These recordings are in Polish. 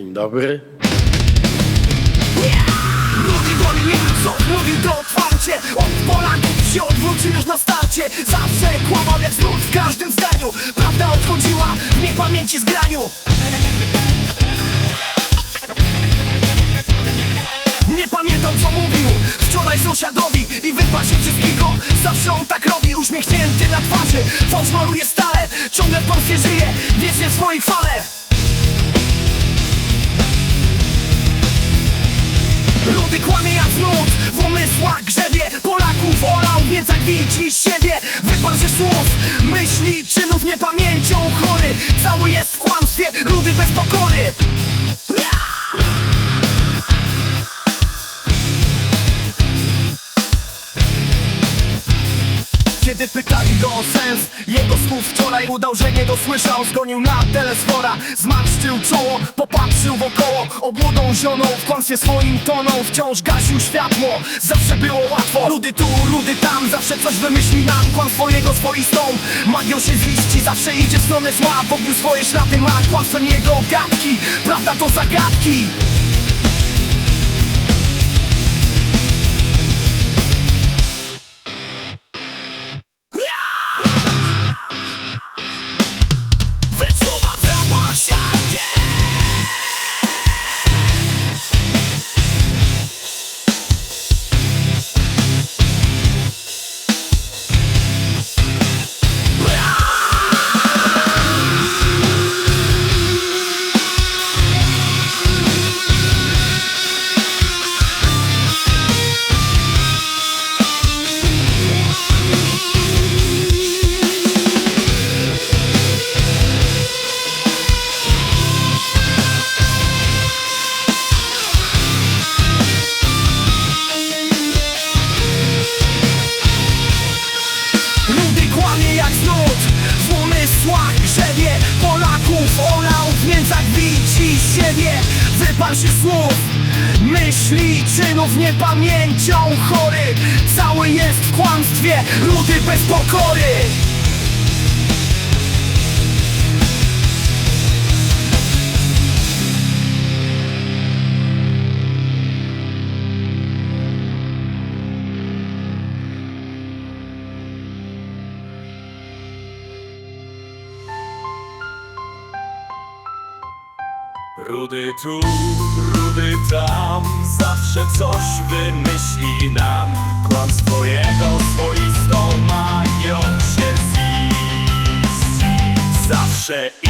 Dzień dobry. Nie wiem co? Mówił to otwarcie. Od Polaków się odwrócił już na starcie. Zawsze kłamał jak znów w każdym zdaniu. Prawda odchodziła w niepamięci z graniu Nie pamiętam co mówił. Wczoraj sąsiadowi i wyparł się wszystkiego. Zawsze on tak robi, uśmiechnięty na twarzy. Fałsz maluje stale, ciągle w Polsce żyje. Wiecznie w swojej fale Ludy kłamie jak znów W umysłach grzebie Polaków olał, więc jak widzi siebie Wyparł się słów, myśli, czynów niepamięcią chory. Cały jest w kłamstwie, rudy bez pokory. Kiedy pytali go o sens Wczoraj udał, że nie dosłyszał. Zgonił na telesfora Zmarszczył czoło, popatrzył wokoło. Obłudą zionął, w kłamstwie swoim toną. Wciąż gasił światło, zawsze było łatwo. Rudy tu, rudy tam, zawsze coś wymyśli nam. Kłamstwo jego swoistą, magią się ziści. Zawsze idzie w stronę zła, pobił swoje ślady ma. Kłamstwem jego gadki, prawda to zagadki siebie Wyparł się słów. Myśli, czynów niepamięcią chory. Cały jest w kłamstwie Ludy bez pokory Rudy tu, rudy tam, zawsze coś wymyśli nam. Kłamstwo jego swoistą magią się ziści. Zawsze idzie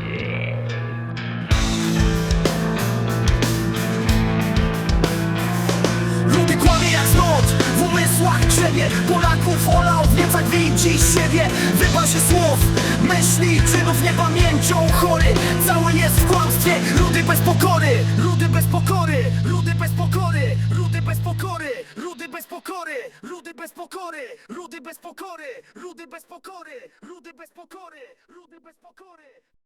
łach grzebiech Polaków olał w niecach widzi siebie Wypa się słów, myśli, czynów niepamięcią Chory, cały jest w kłamstwie. Rudy bez pokory, rudy bez pokory Rudy bez pokory, rudy bez pokory Rudy bez pokory, rudy bez pokory Rudy bez pokory, rudy bez pokory Rudy bez pokory, rudy bez pokory.